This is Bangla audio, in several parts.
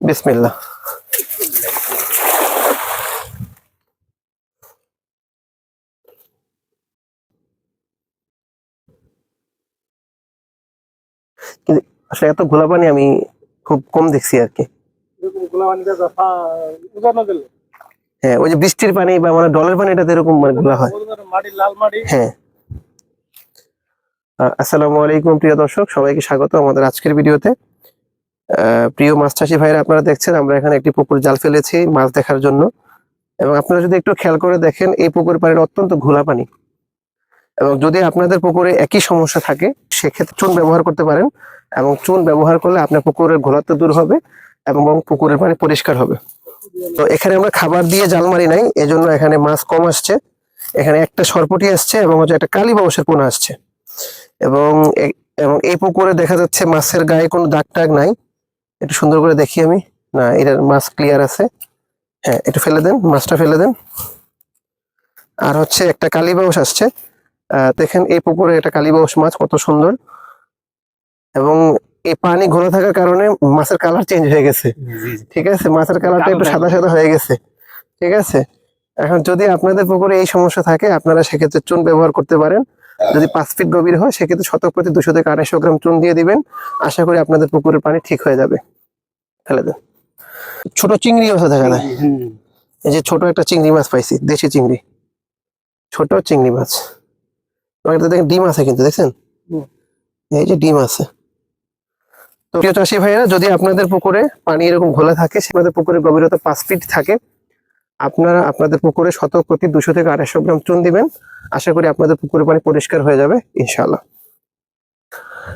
বিসমিল্লাহ। কিন্তু আসলে এত ঘোলা পানি আমি খুব কম দেখছি আর কি। হ্যাঁ ওই যে বৃষ্টির পানি বা মানে ডলের পানিটাতে এরকম মানে ঘোলা হয়। হ্যাঁ। আসসালামু আলাইকুম প্রিয় দর্শক সবাইকে স্বাগত আমাদের আজকের ভিডিওতে। প্রিয় মাছ চাষি ভাইরা আপনারা দেখছেন, আমরা এখানে একটি পুকুর জাল ফেলেছি মাছ দেখার জন্য। এবং আপনারা যদি একটু খেয়াল করে দেখেন, এই পুকুর পানির অত্যন্ত ঘোলা পানি। এবং যদি আপনাদের পুকুরে একই সমস্যা থাকে, সেক্ষেত্রে চুন ব্যবহার করতে পারেন এবং চুন ব্যবহার করলে আপনার পুকুরের ঘোলাত্ব দূর হবে এবং পুকুরের পানি পরিষ্কার হবে। তো এখানে আমরা খাবার দিয়ে জাল মারি নাই, এজন্য এখানে মাছ কম আসছে। এখানে একটা সরপটি আসছে এবং হচ্ছে একটা কালী বাউসের পোনা আসছে। এবং এবং এই পুকুরে দেখা যাচ্ছে মাছের গায়ে কোনো দাগ টাগ নাই। একটু সুন্দর করে দেখি আমি। না এটার মাছ ক্লিয়ার আছে। হ্যাঁ একটু ফেলে দেন মাছটা ফেলে দেন। আর হচ্ছে একটা কালী বাউস আসছে। আহ, দেখেন এই পুকুরে একটা কালী বাউস মাছ কত সুন্দর। এবং এই পানি ঘোলা থাকার কারণে মাছের কালার চেঞ্জ হয়ে গেছে। ঠিক আছে? মাছের কালারটা একটু সাদা সাদা হয়ে গেছে। ঠিক আছে? এখন যদি আপনাদের পুকুরে এই সমস্যা থাকে আপনারা সেক্ষেত্রে চুন ব্যবহার করতে পারেন। যদি পাঁচ ফিট গভীর হয় সেক্ষেত্রে শতক প্রতি দুশো থেকে আড়াইশো গ্রাম চুন দিয়ে দিবেন। আশা করি আপনাদের পুকুরের পানি ঠিক হয়ে যাবে। ফেলে দেন ছোট চিংড়ি আছে দেখা যায়। এই যে ছোট একটা চিংড়ি মাছ পাইছি দেশি চিংড়ি। ছোট চিংড়ি মাছ। দেখেন ডিম আছে কিন্তু দেখছেন? এই যে ডিম আছে। তো প্রিয় চাষি ভাইয়েরা যদি আপনাদের পুকুরে পানি এরকম ঘোলা থাকে সেখানে পুকুরের গভীরতা পাঁচ ফিট থাকে আপনারা আপনাদের পুকুরে শত প্রতি দুশো থেকে আড়াইশো গ্রাম চুন দিবেন। আশা করি আপনাদের পুকুরের পানি পরিষ্কার হয়ে যাবে ইনশাল্লাহ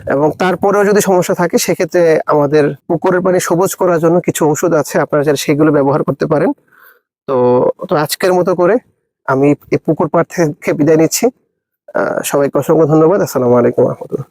এবং তারপরেও যদি সমস্যা থাকে সেক্ষেত্রে আমাদের পুকুরের পানি সবুজ করার জন্য কিছু ওষুধ আছে আপনারা যারা সেগুলো ব্যবহার করতে পারেন। তো তো আজকের মতো করে আমি এই পুকুর পাড় থেকে বিদায় নিচ্ছি। আহ, সবাইকে অসংখ্য ধন্যবাদ। আসসালামু আলাইকুম রহমতুল্লাহ।